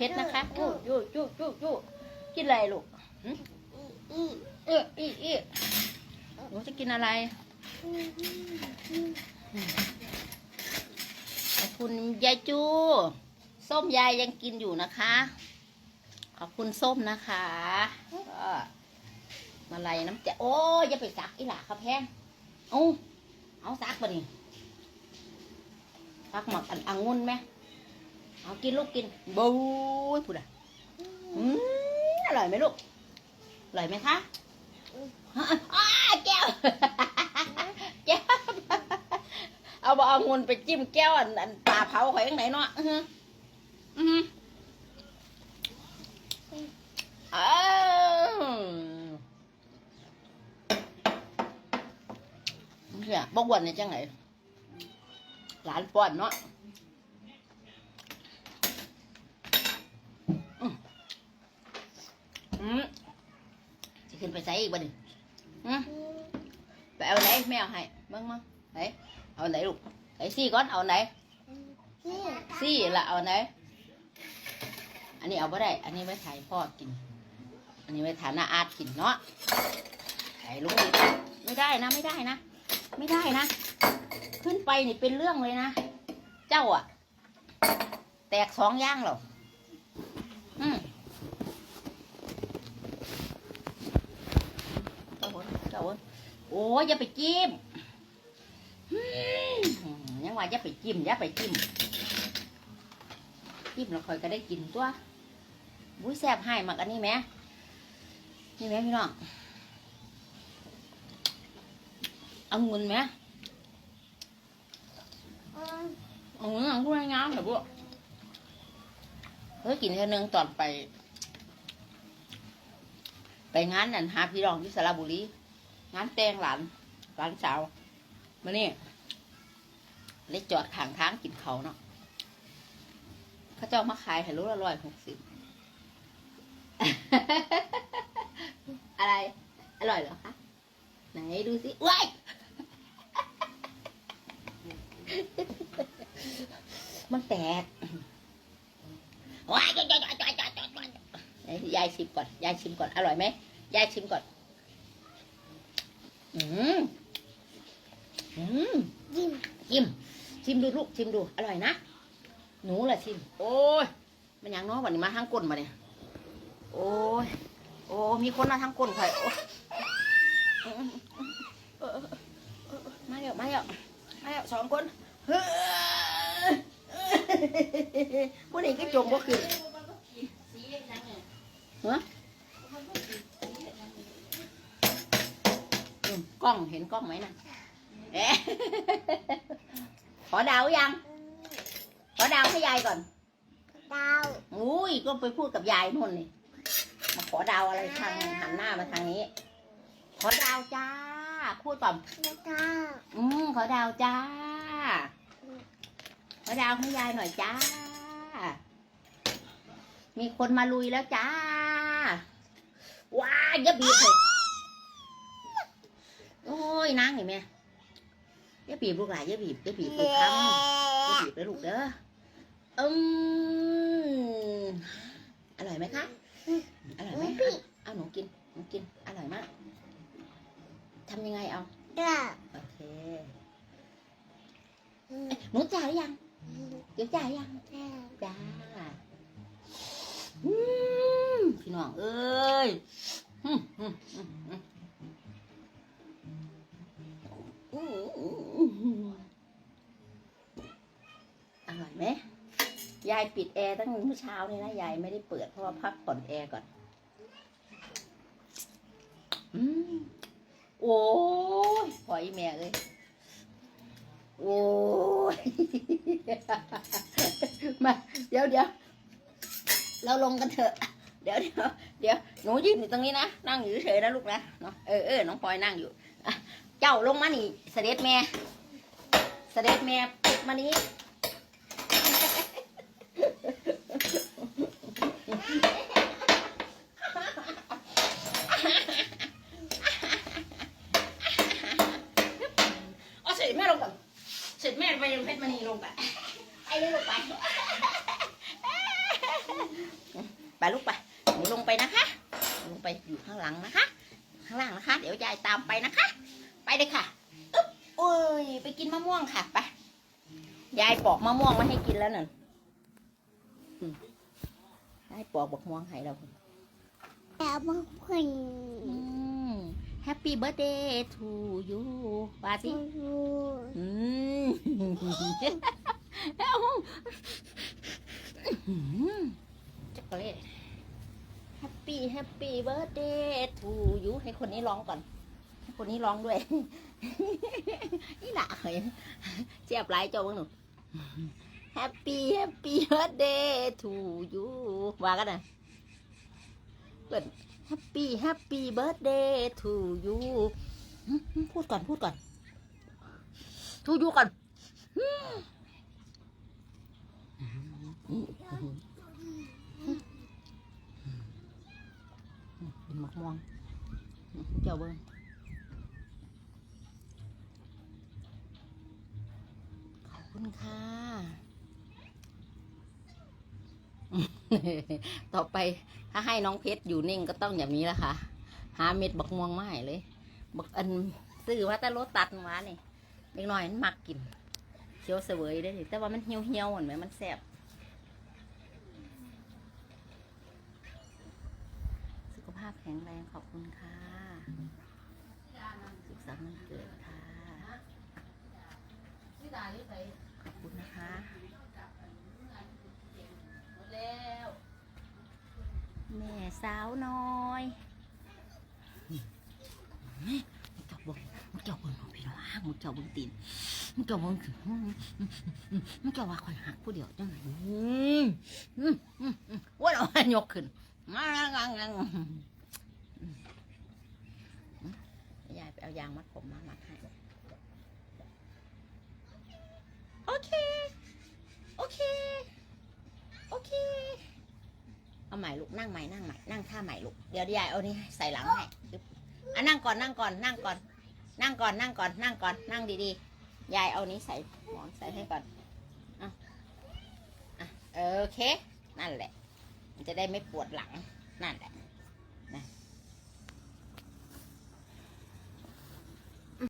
ผ็ดนะคะจู้จู้จู้จู้จู้กินอะไรลูกหึอีเอออีอีหนูจะกินอะไรขอบคุณยายจู ส้มยายยังกินอยู่นะคะ ขอบคุณส้มนะคะก็มาลัยน้ำจะโอ้ยอย่าไปซักอีหล่าครับแพงเอาเอาซักปะนี่ซักหมักอันอังุ่นไหม เอากินลูกกินบู๊ยพูดอะอืมอร่อยไหมลูก อร่อยไหมคะอ้าแก้วแก้วเอาบเอางุนไปจิ้มแก้วอันอันปลาเผาข่อยยังไหนเนาะอื้อออือหืออ้าวเนี่ยบอกวันนี่จังไหนหลานป้อนเนาะอืมอืมจะ ขึ้นไปใส่อีกบ่ดิอืมไปเอาไหนแม่เอาให้เบิ่งมาไหนเอาไหนลูกไหนซี่ก่อนเอาไหนนี่ซี่ละเอาไหนอันนี้เอาไ่ได้ อันนี้ไว้ถ่ายพ่อกิน อันนี้ไว้ถ่ายหน้าอาร์ตกินเนาะถ่ายลุงอีกไม่ได้นะ ไม่ได้นะ ไม่ได้นะ ขึ้นไปนี่เป็นเรื่องเลยนะ เจ้าอะแตกสองอย่างหรออืมเจ้าวนเจ้าวน โอ้ยอย่าไปจิ้มยังว่าอย่าไปจิ้มอย่าไปจิ้มจิ้มแล้วค่อยก็ได้กินตัวบุ้ยแซ่บให้มากอันนี้ไหมนี่ไหมพี่น้องเอาเงินไหมอืมเอาเงินเอาพูดง่ายๆเถอะพวกเฮ้ยกินแค่นึงตอนไป ไปงานนั่นหาพี่รองที่สระบุรี งานแต่งหลานหลานสาวมานี่เลยจอดข้างทางกินเขาเนาะเขาเจ้ามาขายให้รู้ละร้อยหกสิบอะไร อร่อยเหรอคะไหนดูสิว้ายมันแตกว้ายจ้อยจ้อยจ้อยจ้อยจ้อยจ้อยไหนยายชิมก่อน ยายชิมก่อน อร่อยไหมยายชิมก่อน อืมอืมยิ้มชิมชิมดูลูกชิมดูอร่อยนะหนูล่ะชิม โอ้ยมันหยังเน้อวันนี้มาทางก้นมาเนี่ยโอ้ยโอ้มีคนมาทางก้นข่อยโอ้ยเออเออเออเออมาแล้วมาแล้วมาแล้วสองคนเฮ้ยผู้นี้ก็จมบ่ขึ้นฮะ ล้องเห็นกล้องไหมน่ะเอ๊ะขอดาวยัง ขอดาวให้ยายก่อน ดาวอุ้ยก็ไปพูดกับยายนู่นนี่มาขอดาวอะไรทางหันหน้ามาทางนี้ ขอดาวจ้า พูดก่อนดาวอืมขอดาวจ้า ขอดาวให้ยายหน่อยจ้า มีคนมาลุยแล้วจ้า ว้ายอย่าบีบเลยโอ้ ยนางเห็นไหมอย่าบีบลูกหลานอย่าบีบอย่าบีบลูกคำอย่าบีบเลยลูกเด้ออืมอร่อยไหมคะอร่อยไหมเอาเอาหนูกินหนูกินอร่อยมากทำยังไงเอาดาวโอเคหนูจ่ายหรือยังเดี๋ยวจ่ายยังดาวจ้าอืมพี่น้องเอ้ย ยายปิดแอร์ตั้งเมื่อเช้านี่นะยายไม่ได้เปิดเพราะว่าพักผ่อนแอร์ก่อน อืมโอ้ยพออีแม่เลยโอ้ยมาเดี๋ยวเดี๋ยวเราลงกันเถอะ เดี๋ยวเดี๋ยวเดี๋ยวหนูยืนอยู่ตรงนี้นะนั่งอยู่เฉยนะลูกนะเนาะเออเออน้องพลอยนั่งอยู่เจ้าลงมานี่ เสด็จแม่ เสด็จแม่ปิดมานี้ เอาเสด็จแม่ลงก่อน เสด็จแม่ไปยังเพชรมณีลงไปไอ้นี่ลงไป ไปลูกไปหนูลงไปนะคะ ลงไปอยู่ข้างหลังนะคะ ข้างล่างนะคะ เดี๋ยวยายตามไปนะคะ ไปเลยค่ะอึ๊บโอ้ย ไปกินมะม่วงค่ะ ไป ยายปอกมะม่วงมาให้กินแล้วนั่นอืมยายปอกบอกม่วงให้เราแต่บางคนแฮปปี้เบิร์ดเดย์ทูยูว่าสิดูอืมช็อก โกแลตแฮปปี้แฮปปี้เบิร์ดเดย์ทูยูให้คนนี้ร้องก่อนให้คนนี้ร้องด้วย นี่หละเคยเจียบไรเจ้าบ้างหนูแฮปปี้แฮปปี้เบิร์ดเดย์ทูยูว่ากันนะเปิดแฮปปี้แฮปปี้เบิร์ดเดย์ทูยูพูดก่อนพูดก่อนทูยูก่อน เป็นมะม่วงเจ้าเบิ้งขอบคุณค่ะ ต่อไปถ้าให้น้องเพชรอยู่นิ่งก็ต้องอย่างนี้ละค่ะ หาเม็ดบักม่วงมาให้เลย บักอันซื้อว่าแต่รถตัดมานี่เล็กน้อยมันมักกินเคี้ยวเสวยได้แต่ว่ามันเหี่ยวเหี่ยวเห็นไหมมันแซ่บสุขภาพแข็งแรงขอบคุณค่ะ สุขสันต์วันเกิดค่ะ ขอบคุณนะคะแม่สาวน้อยมันจับเบิ้งมันจับเบิ้งพี่น้องมันจับเบิ้งตีนมันจับเบิ้งมันจับว่าคอยหักผู้เดียวจังไหนอืมอืมอืมอืมว่าเรายกขึ้น มางังงังยายไปเอายางมัดผมมามัดให้ โอเค โอเค โอเค เอาใหม่ลูกนั่งใหม่นั่งใหม่นั่งท่าใหม่ลูก เดี๋ยวยายเอานี่ใส่หลังให้อะนั่งก่อนนั่งก่อนนั่งก่อน นั่งก่อนนั่งก่อนนั่งก่อนนั่งดีๆ ยายเอานี้ใส่หมอนใส่ให้ก่อนอะอะโอเค นั่นแหละ มันจะได้ไม่ปวดหลังนั่นแหละ